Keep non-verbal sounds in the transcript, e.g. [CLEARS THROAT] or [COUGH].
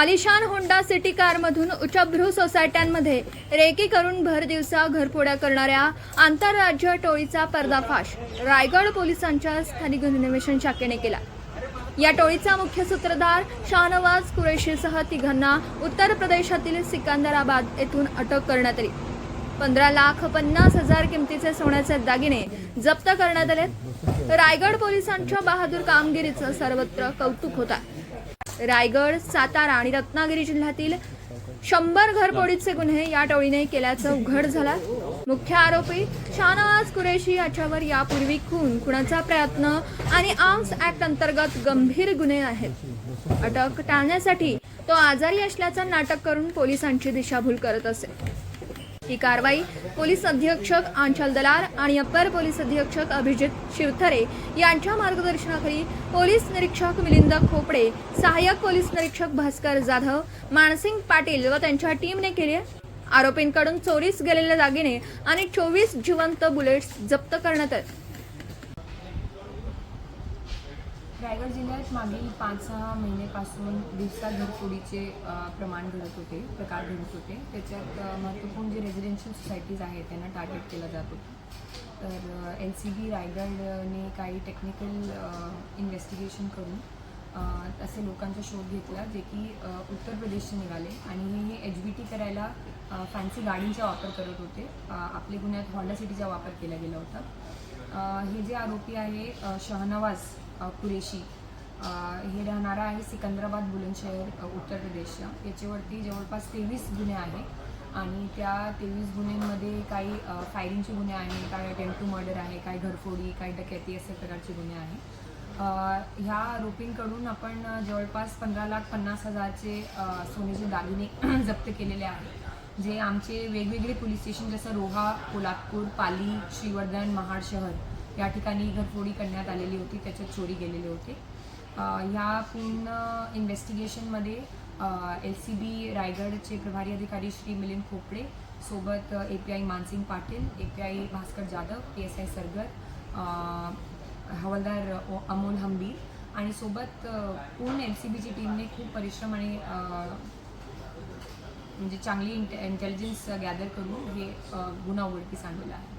आलिशान Honda city कारमधून उच्चभ्रू सोसायट्यांमध्ये रेकी करून भर दिवसा घरफोड्या करणाऱ्या आंतरराज्य टोळीचा पर्दाफाश रायगड पोलिसांच्या स्थानिक गुन्हे अन्वेषण शाखेने केला. या टोळीचा मुख्य सूत्रधार शाहनवाज कुरेशीसह तिघांना उत्तर प्रदेशातील सिकंदराबाद येथून अटक करण्यात आली. पंधरा लाख पन्नास हजार किमतीचे सोन्याचे दागिने जप्त करण्यात आले रायगड पोलिसांच्या बहादूर कामगिरीचं सर्वत्र कौतुक होतं रायगड सातारा आणि रत्नागिरी जिल्ह्यातील शंभर घरफोडीचे गुन्हे या टोळीने केल्याचं उघड झाला. मुख्य आरोपी शाहनवाज कुरेशी याच्यावर यापूर्वी खून. खुनाचा प्रयत्न आणि आर्म्स ऍक्ट अंतर्गत गंभीर गुन्हे आहेत. अटक टाळण्यासाठी तो आजारी असल्याचं नाटक करून पोलिसांची दिशाभूल करत असे. ही कारवाई पोलीस अधीक्षक आंचल दलार आणि अप्पर पोलीस अधीक्षक अभिजित शिवथरे यांच्या मार्गदर्शनाखाली पोलीस निरीक्षक मिलिंद खोपडे सहाय्यक पोलीस निरीक्षक भास्कर जाधव मानसिंग पाटील व त्यांच्या टीमने केली आरोपींकडून चोरीस गेलेले दागिने आणि चोवीस जिवंत बुलेट्स जप्त करण्यात आले. रायगड जिल्ह्यात मागील पाच सहा महिन्यापासून दिवसा घरफोडीचे प्रमाण घडत होते प्रकार घडत होते. त्याच्यात महत्त्वपूर्ण जे रेझिडेन्शियल सोसायटीज आहेत त्यांना टार्गेट केलं जात होतं. तर एल सी बी रायगडने काही टेक्निकल इन्व्हेस्टिगेशन करून असे लोकांचा शोध घेतला जे की उत्तर प्रदेशचे निघाले आणि हे एच बी टी करायला फॅन्सी गाडींचा वापर करत होते. आपले गुन्ह्यात हॉंडा सिटीचा वापर केला गेला होता. हे जे आरोपी आहे शहनवाज कुरेशी. हे राहणारा आहे सिकंदराबाद बुलंदशहर उत्तर प्रदेशच्या. याच्यावरती जवळपास तेवीस गुन्हे आहे आणि त्या तेवीस गुन्ह्यांमध्ये काही फायरिंगचे गुन्हे आहे काही अटेम्प्ट टू मर्डर आहे काही घरफोडी काही डकॅती असे प्रकारचे गुन्हे आहे ह्या आरोपींकडून आपण जवळपास पंधरा लाख पन्नास हजारचे सोन्याचे दागिने [CLEARS THROAT] जप्त केलेले आहेत. जे आमचे वेगवेगळे पोलीस स्टेशन जसं रोहा कोल्हापूर पाली श्रीवर्धन महाड शहर या ठिकाणी घरफोडी करण्यात आलेली होती त्याच्यात चोरी गेलेले होते. ह्या पूर्ण इन्व्हेस्टिगेशनमध्ये एल सी बी रायगडचे प्रभारी अधिकारी श्री मिलिंद खोपडे सोबत A P I Mansingh Patil A P I Bhaskar Jadhav P S I Sargar हवालदार अमोल हंबीर आणि सोबत पूर्ण एल सी बीची टीमने खूप परिश्रम आणि म्हणजे चांगली इंटे इंटेलिजन्स गॅदर करून हे गुन्हा उघडकीस आणलेला आहे.